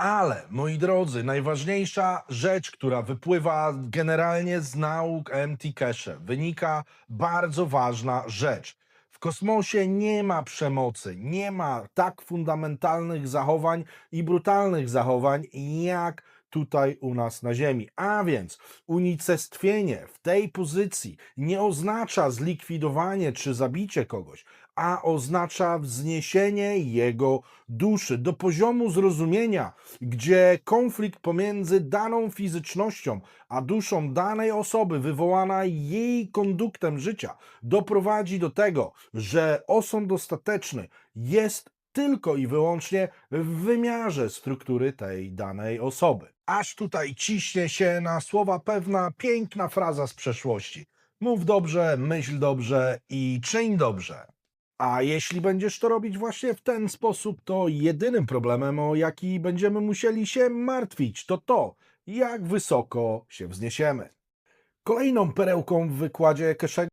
Ale, moi drodzy, najważniejsza rzecz, która wypływa generalnie z nauk MT Cache, wynika bardzo ważna rzecz. W kosmosie nie ma przemocy, nie ma tak fundamentalnych zachowań i brutalnych zachowań, jak tutaj u nas na Ziemi. A więc unicestwienie w tej pozycji nie oznacza zlikwidowanie czy zabicie kogoś, a oznacza wzniesienie jego duszy do poziomu zrozumienia, gdzie konflikt pomiędzy daną fizycznością a duszą danej osoby, wywołana jej konduktem życia, doprowadzi do tego, że osąd ostateczny jest tylko i wyłącznie w wymiarze struktury tej danej osoby. Aż tutaj ciśnie się na słowa pewna piękna fraza z przeszłości. Mów dobrze, myśl dobrze i czyń dobrze. A jeśli będziesz to robić właśnie w ten sposób, to jedynym problemem, o jaki będziemy musieli się martwić, to to, jak wysoko się wzniesiemy. Kolejną perełką w wykładzie Keszego